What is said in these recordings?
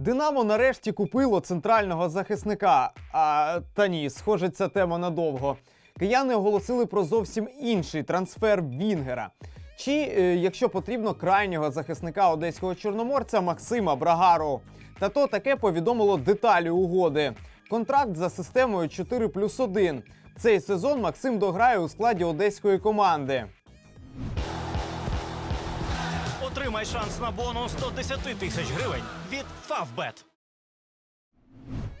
Динамо нарешті купило центрального захисника. А та ні, схоже, ця тема надовго. Кияни оголосили про зовсім інший трансфер Вінгера. Чи, е, якщо потрібно, крайнього захисника одеського чорноморця Максима Брагару. Та то таке повідомило деталі угоди. Контракт за системою 4 плюс 1. Цей сезон Максим дограє у складі одеської команди. Отримай шанс на бонус 110 тисяч гривень від Favbet.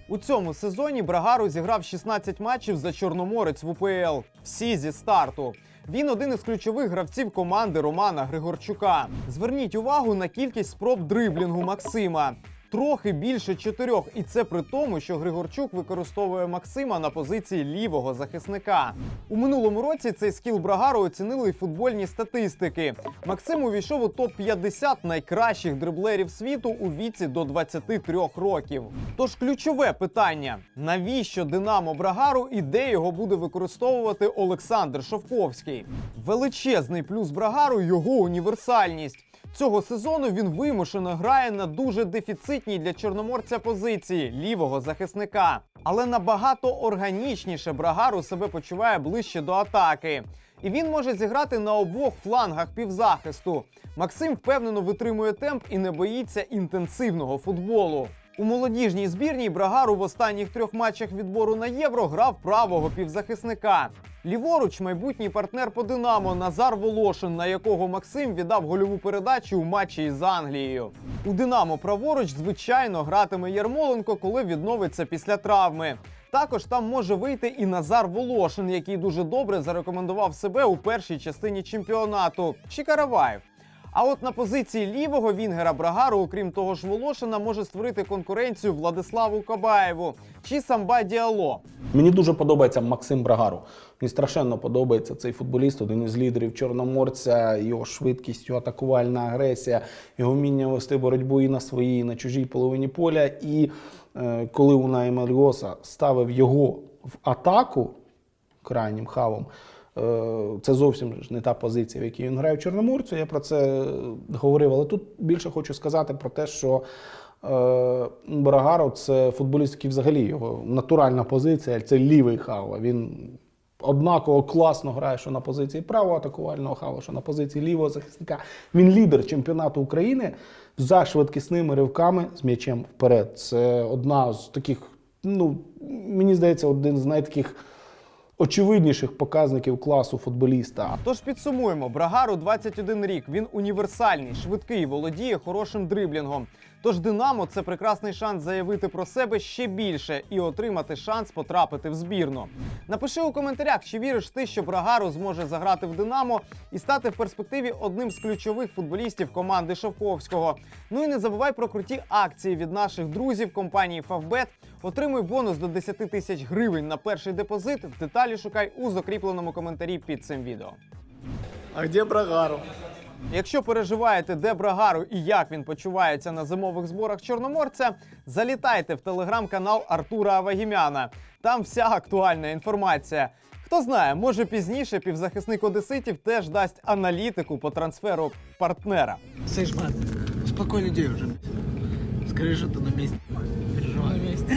У цьому сезоні Брагару зіграв 16 матчів за Чорноморець в УПЛ. Всі зі старту. Він один із ключових гравців команди Романа Григорчука. Зверніть увагу на кількість спроб дриблінгу Максима. Трохи більше чотирьох, і це при тому, що Григорчук використовує Максима на позиції лівого захисника. У минулому році цей скіл Брагару оцінили й футбольні статистики. Максим увійшов у топ 50 найкращих дриблерів світу у віці до 23 років. Тож ключове питання: навіщо Динамо Брагару і де його буде використовувати Олександр Шовковський? Величезний плюс Брагару його універсальність. Цього сезону він вимушено грає на дуже дефіцитній для чорноморця позиції лівого захисника. Але набагато органічніше Брагару себе почуває ближче до атаки. І він може зіграти на обох флангах півзахисту. Максим впевнено витримує темп і не боїться інтенсивного футболу. У молодіжній збірній Брагару в останніх трьох матчах відбору на євро грав правого півзахисника. Ліворуч майбутній партнер по Динамо Назар Волошин, на якого Максим віддав гольову передачу у матчі із Англією. У Динамо праворуч, звичайно, гратиме Ярмоленко, коли відновиться після травми. Також там може вийти і Назар Волошин, який дуже добре зарекомендував себе у першій частині чемпіонату. Чи Караваєв. А от на позиції лівого Вінгера Брагару, окрім того ж Волошина, може створити конкуренцію Владиславу Кабаєву чи Самба Діало. Мені дуже подобається Максим Брагару. Мені страшенно подобається цей футболіст, один із лідерів Чорноморця, його швидкість, його атакувальна агресія, його вміння вести боротьбу і на своїй, і на чужій половині поля. І е, коли Унай Мальоса ставив його в атаку крайнім хавом, це зовсім не та позиція, в якій він грає в Чорноморцю. Я про це говорив. Але тут більше хочу сказати про те, що е, це футболіст, який взагалі його натуральна позиція, це лівий хава. Він однаково класно грає, що на позиції правого атакувального хава, що на позиції лівого захисника. Він лідер чемпіонату України за швидкісними ривками з м'ячем вперед. Це одна з таких, ну мені здається, один з найтаких очевидніших показників класу футболіста. Тож підсумуємо: Брагару 21 рік. Він універсальний, швидкий, володіє хорошим дриблінгом. Тож Динамо це прекрасний шанс заявити про себе ще більше і отримати шанс потрапити в збірну. Напиши у коментарях, чи віриш ти, що Брагару зможе заграти в Динамо і стати в перспективі одним з ключових футболістів команди Шовковського. Ну і не забувай про круті акції від наших друзів компанії Favbet. Отримуй бонус до 10 тисяч гривень на перший депозит. Деталі шукай у закріпленому коментарі під цим відео. А где Брагару? Якщо переживаєте, де Брагару і як він почувається на зимових зборах Чорноморця, залітайте в телеграм-канал Артура Авагімяна. Там вся актуальна інформація. Хто знає, може пізніше півзахисник Одеситів теж дасть аналітику по трансферу партнера. Слышь, мат, успокой людей уже. Скажи, что ты на месте. Переживай. На месте.